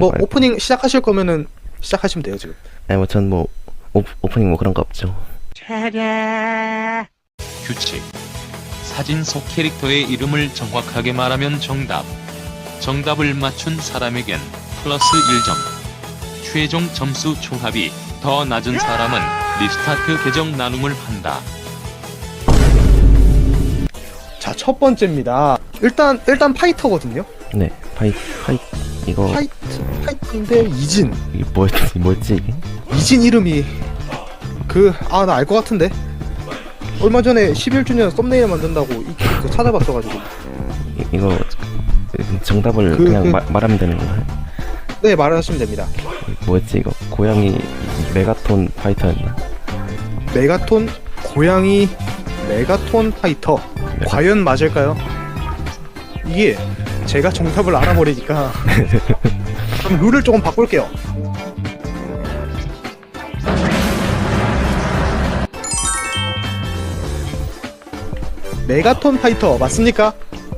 뭐 아이고, 오프닝 시작하실 거면은 시작하시면 돼요 지금. 아니 뭐 전 뭐 오프닝 뭐 그런 거 없죠. 규칙. 사진 속 캐릭터의 이름을 정확하게 말하면 정답. 정답을 맞춘 사람에겐 플러스 1점. 최종 점수 총합이 더 낮은 사람은 리스타트 계정 나눔을 한다. 자 첫 번째입니다. 일단 일단 파이터거든요. 네 파이 파이 이거 파이트 파이터인데 이진 이게 뭐였지 뭐였지 이게? 이진 이름이 그 아 나 알 것 같은데 얼마 전에 11주년 썸네일 만든다고 이 캐릭터 찾아봤어가지고 이- 이거 정답을 그- 그, 냥 그- 마- 말하면 되는 건가요? 네 말하시면 됩니다. 뭐였지 이거 고양이 메가톤 파이터였나? 메가톤 고양이 메가톤 파이터 과연 맞을까요? 이게 제가 정답을 알아버리니까 그럼 룰을 조금 바꿀게요. 메가톤 파이터 맞습니까?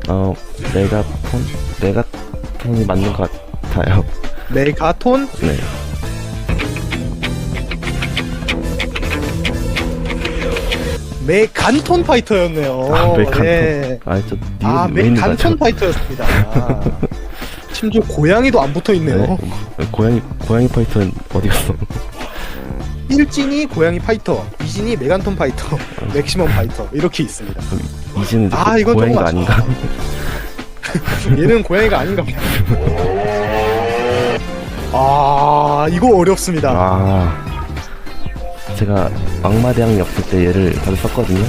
어 메가톤 메가톤이 맞는 것 같아요. 메가톤 네. 메간톤 파이터였네요. 아, 메간톤. 네. 아 저 아, 메간톤 파이터였습니다. 심지어 고양이도 안 붙어 있네요. 고양이 고양이 파이터는 어디 갔어? 일진이 고양이 파이터, 이진이 메간톤 파이터, 맥시멈 파이터 이렇게 있습니다. 이진은 아, 그 이건 고양이가 아닌가? 얘는 고양이가 아닌가. 아, 이거 어렵습니다. 아 제가 막마대왕이 없을 때 얘를 자주 썼거든요.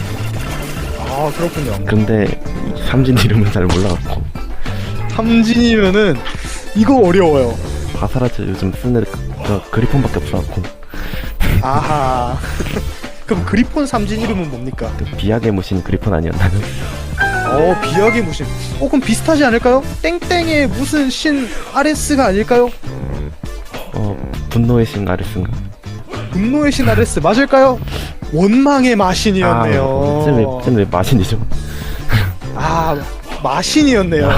아, 그렇군요. 근데 삼진 이름은 잘 몰라갖고 삼진이면은 이거 어려워요. 바사라즈 요즘 쓰는 애들 그- 저 그리폰밖에 없어갖고 아하. 그럼 그리폰 삼진 이름은 뭡니까? 그 비약의 무신 그리폰 아니었나요? 어, 비약의 무신. 어, 그럼 비슷하지 않을까요? 땡땡의 무슨 신 아레스가 아닐까요? 어 분노의 신 아레스인가? 분노의 신 아레스 맞을까요? 원망의 마신이었네요. 아, 쟤는 왜 마신이죠? 아, 마신이었네요.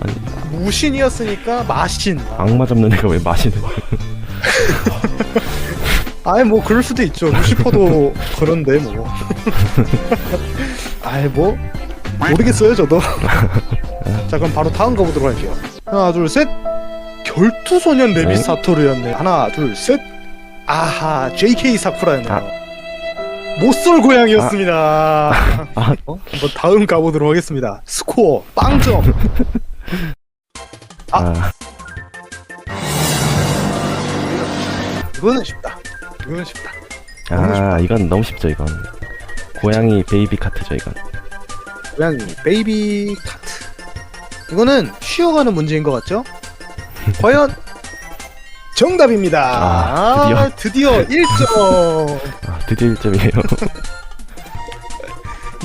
아니 무신이었으니까 마신. 악마 잡는 애가 왜 마신을? 아이 뭐 그럴 수도 있죠. 루시퍼도 그런데 뭐. 아이 뭐 모르겠어요 저도. 자 그럼 바로 다음 거 보도록 할게요. 하나 둘 셋. 결투소년 레비 네. 사토르였네. 하나 둘 셋. 아하 JK 사쿠라였네요. 아. 못쏠 고양이였습니다. 아 어? 한번 다음 가보도록 하겠습니다. 스코어 빵점. 아. 아, 이거는 쉽다. 이거는 쉽다. 아 이건 너무 쉽죠 이건 고양이 베이비 카트죠 이건 고양이 베이비 카트 이거는 쉬어가는 문제인 것 같죠? 과연 정답입니다. 아, 드디어 드디어 1점. 아 드디어 1점이에요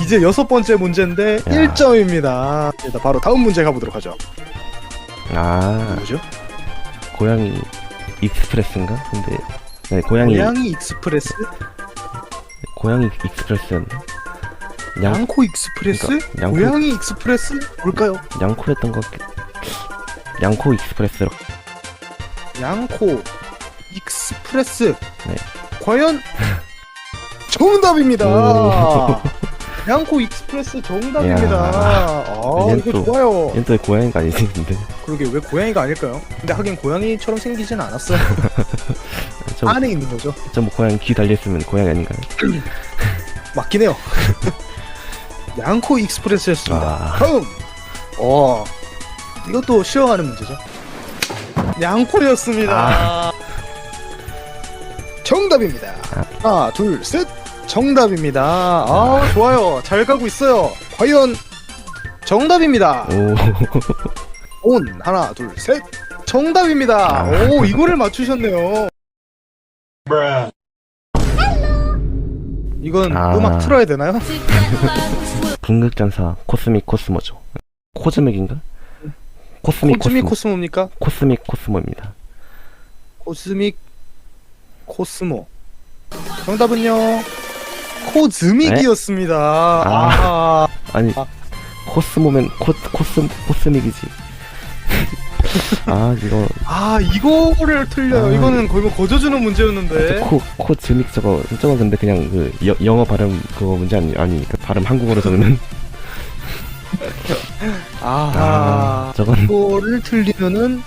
이제 여섯 번째 문제인데 야. 1점입니다. 일단 바로 다음 문제 가보도록 하죠. 아 뭐죠? 고양이 익스프레스인가? 근데 네 고양이 고양이 익스프레스? 고양이 익스프레스였나? 양, 양코 익스프레스? 그러니까 양코- 고양이 익스프레스? 뭘까요? 양코였던 것 같... 양코 익스프레스로 양코 익스프레스. 네. 과연 정답입니다. 오. 양코 익스프레스 정답입니다. 야. 아, 얘는 이거 또- 좋아요. 얘는 또 고양이가 아니지 근데 그러게 왜 고양이가 아닐까요? 근데 하긴 고양이처럼 생기진 않았어요. 저, 안에 있는 거죠. 저뭐 고양이 귀 달려있으면 고양이 아닌가요? 맞긴 해요. 양코 익스프레스였습니다. 아. 다음. 어. 이것도 쉬어가는 문제죠. 양코였습니다. 아. 정답입니다. 하나, 둘, 셋. 정답입니다. 아, 좋아요. 잘 가고 있어요. 과연 정답입니다. 오 온 하나, 둘, 셋. 정답입니다. 아. 오, 이거를 맞추셨네요. 이건 아. 음악 틀어야 되나요? 궁극전사 코스믹 코스모죠 코즈믹인가? 코스믹 코스믹 코스모 코스모입니까? 코스믹 코스모입니다 코스믹 코스모. 정답은요. 코즈믹이었습니다. 아. 아니 아. 코스모면 코, 코스, 코스믹이지 아 이거 아 이거를 틀려요. 아. 이거는 거의 뭐 거저주는 문제였는데. 코코 즈믹 저거 저거 근데 그냥 그 여, 영어 발음 그거 문제 아니 아니 그 발음 한국어로 적는 아하. 아 저건 이거를 틀리면은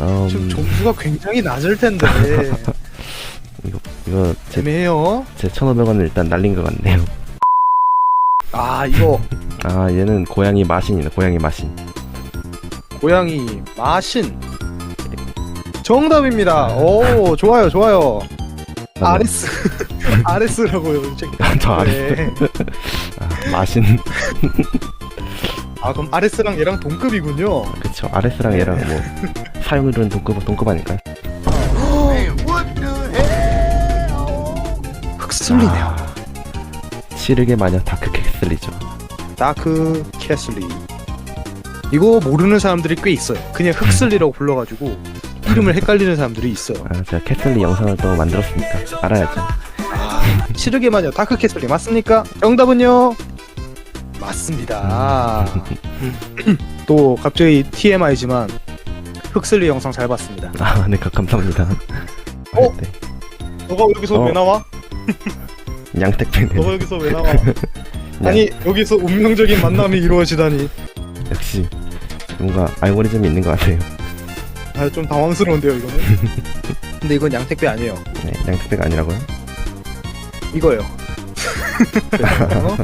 음, 지금 점수가 굉장히 낮을 텐데. 이거 제, 애매해요. 제 1,500원을 일단 날린 것 같네요. 아 이거 아 얘는 고양이 마신이네 고양이 마신. 고양이 마신. 정답입니다. 오 좋아요 좋아요. 아레스 아레스라고요. 제- 저 아레스 네. 아, 마신 아 그럼 아레스랑 얘랑 동급이군요. 그쵸 아레스랑 얘랑 뭐 사용률은 동급 동급 아닐까요? 흑슬리네요. 치르게 마녀 다크 캐슬리죠. 다크 캐슬리. 이거 모르는 사람들이 꽤 있어요. 그냥 흑슬리라고 불러가지고 이름을 헷갈리는 사람들이 있어요. 아 제가 캐슬리 영상을 또 만들었으니까 알아야죠. 치르게 마녀 다크 캐슬리 맞습니까? 정답은요? 맞습니다. 또 갑자기 TMI지만 흑슬리 영상 잘 봤습니다. 아네 감사합니다. 어? 네. 너가 여기서 어. 왜 나와? 양택배네. 너가 여기서 왜 나와? 아니 여기서 운명적인 만남이 이루어지다니 역시 뭔가 알고리즘이 있는 것 같아요. 아 좀 당황스러운데요 이거는 근데 이건 양택배 아니에요 네, 양택배가 아니라고요? 이거예요 어?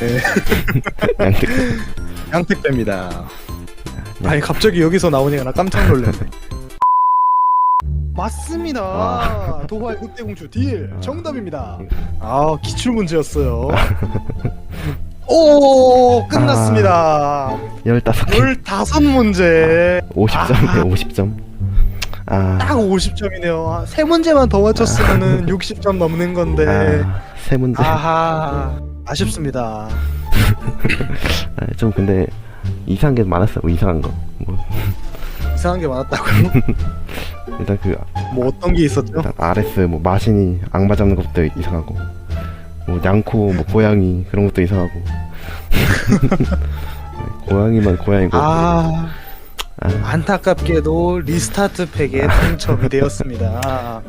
네, 양택배. 양택배입니다 네. 아니 갑자기 여기서 나오니까 나 깜짝 놀랐네 맞습니다 아. 도화의 늑대공주 딜 아. 정답입니다 아 기출 문제였어요 오 끝났습니다 15개. 15문제 50점이네, 50점. 아. 딱 50점이네요 세 문제만 더 맞췄으면은 60점 넘는 건데 아, 세 문제. 아. 아하 아쉽습니다. 좀 근데 이상한 게 많았어. 뭐 이상한 거. 뭐 이상한 게 많았다고요? 일단 그 뭐 어떤 게 있었죠? 일단 RS 뭐 마신이 악마 잡는 것도 이상하고. 뭐 양코 뭐 고양이 그런 것도 이상하고. 네, 고양이만 고양이고. 아 아, 안타깝게도 리스타트 팩에 당첨이 되었습니다.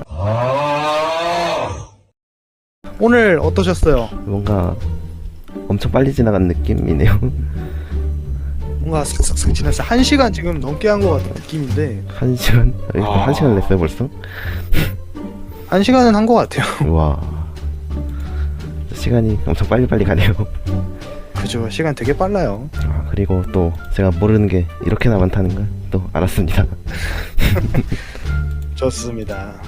오늘 어떠셨어요? 뭔가 엄청 빨리 지나간 느낌이네요. 뭔가 슥슥슥 지났어요. 한 시간 지금 넘게 한 것 같은 느낌인데 한 시간? 아. 한 시간 냈어요 벌써? 한 시간은 한 것 같아요. 와. 시간이 엄청 빨리 빨리 가네요. 그죠? 시간 되게 빨라요. 아, 그리고 또 제가 모르는 게 이렇게나 많다는 걸 또 알았습니다. 좋습니다.